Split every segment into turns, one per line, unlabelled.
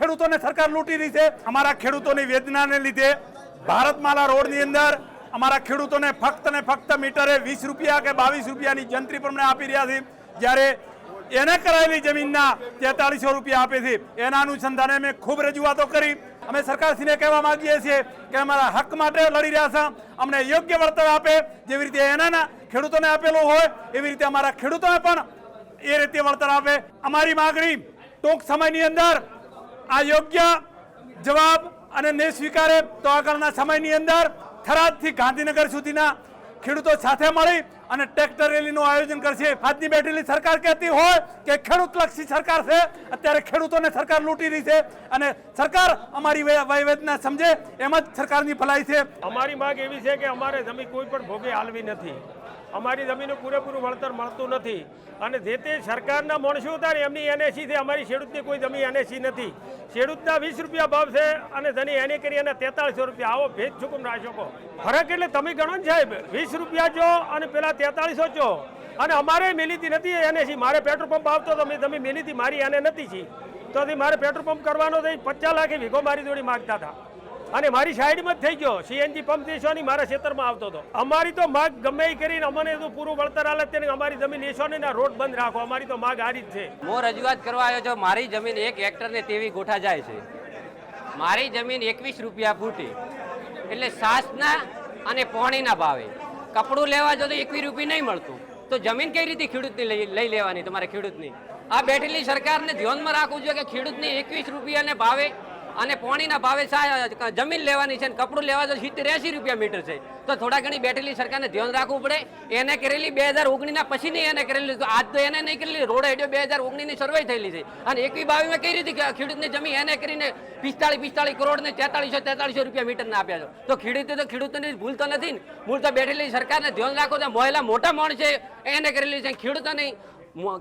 ખેડૂતોને સરકાર લૂંટી રહી છે. અમારા ખેડૂતોની વેદનાને લીધે ભારતમાલા રોડની અંદર અમારા ખેડૂતોને ફક્ત ને ફક્ત મીટરે વીસ રૂપિયા કે બાવીસ રૂપિયાની જંત્રી પ્રમાણે આપી રહ્યા છે જ્યારે એને કરાયેલી જમીનના તેતાળીસો રૂપિયા આપે છે. એના અનુસંધાને અમે ખૂબ રજૂઆતો કરી. અમે સરકારશ્રીને કહેવા માંગીએ છીએ કે અમારા હક માટે લડી રહ્યા છે. અમને યોગ્ય વળતર આપે. જેવી રીતે એનાના ખેડૂતોને આપેલું હોય, એવી રીતે અમારા ખેડૂતોને પણ એ રીતે વળતર આપે. અમારી માગણી ટૂંક સમયની અંદર આ યોગ્ય જવાબ અને ને સ્વીકારે તો આગળના સમયની અંદર થરાદથી ગાંધીનગર સુધીના ખેડૂતો સાથે મળી અને ટ્રેક્ટર રેલીનું આયોજન કરશે. આજની બેઠેલી સરકાર કહેતી હોય કે ખેડૂતલક્ષી સરકાર છે, અત્યારે ખેડૂતોને સરકાર લૂંટી રહી છે અને સરકાર અમારી વયવેદના સમજે એમ જ સરકારની ભલાઈ છે.
અમારી માંગ એવી છે કે અમારે જમીન કોઈ પણ ભોગે હાલવી નથી. અમારી જમીનનું પૂરેપૂરું વળતર મળતું નથી. અને જે તે સરકારના માણસો હતા ને, એમની એનએસી છે, અમારી ખેડૂતની કોઈ જમીન એનએસી નથી. ખેડૂતના વીસ રૂપિયા ભાવ છે અને જેની એને કરી અને તેતાળીસો રૂપિયા. આવો ભેદ ચૂકમ ના શકો ફરક એટલે તમે ગણો ને સાહેબ, વીસ રૂપિયા જો અને પેલા તેતાળીસો જો. અને અમારે મિલીતી નથી એનએસી મારે પેટ્રોલ પંપ આવતો તો તમે મિલીતી, મારી એને નથી છી. તો મારે પેટ્રોલ પંપ કરવાનો થઈ પચાસ લાખે વીઘો મારી જોડી માગતા હતા. અને મારી સાઈડમાં જ થઈ ગયો. સીએનજી પંપ દેશોની મારા ખેતરમાં આવતો હતો. અમારી તો માગ ગમે કરીને અમને તો પૂરું વળતર હાલત તેને. અમારી જમીન લેશો ને રોડ બંધ રાખો. અમારી તો માગ હારી જ છે.
હું રજૂઆત કરવા આવ્યો છું, મારી જમીન એક હેક્ટર ને તેવી ગોઠા જાય છે. મારી જમીન એકવીસ રૂપિયા ફૂટી. એટલે સાસના અને પોણીના ભાવે. કપડું લેવા જો તો એકવીસ રૂપિયા નહીં મળતું. તો જમીન કઈ રીતે ખેડૂતની લઈ લેવાની તમારે ખેડૂતની? આ બેઠેલી સરકારને ધ્યાનમાં રાખવું જોઈએ કે ખેડૂતની એકવીસ રૂપિયાને ભાવે અને પોણીના ભાવે જમીન લેવાની છે અને કપડું લેવા તો સિત્તેર એસી રૂપિયા મીટર છે. તો થોડા ઘણી બેઠેલી સરકારને ધ્યાન રાખવું પડે. એને કરેલી બે હજાર ઓગણીના પછીની એને કરેલી આજ તો એને નહીં કરેલી, રોડ હેડ્યો બે હજાર ઓગણીની સર્વે થયેલી છે. અને એકવી બાવીમાં કઈ રીતે ખેડૂતની જમીન એને કરીને પિસ્તાળીસ પિસ્તાળીસ કરોડ ને તેતાળીસો તેતાળીસો રૂપિયા મીટરના આપ્યા છે. તો ખેડૂતો તો ખેડૂતોની ભૂલ તો નથી ને. ભૂલ તો બેઠેલી સરકારને ધ્યાન રાખો તો મહિલા મોટા માણસ છે એને કરેલી છે. ખેડૂતોની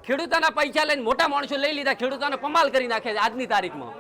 ખેડૂતોના પૈસા લઈને મોટા માણસો લઈ લીધા. ખેડૂતોને પમાલ કરી નાખે છે આજની તારીખમાં.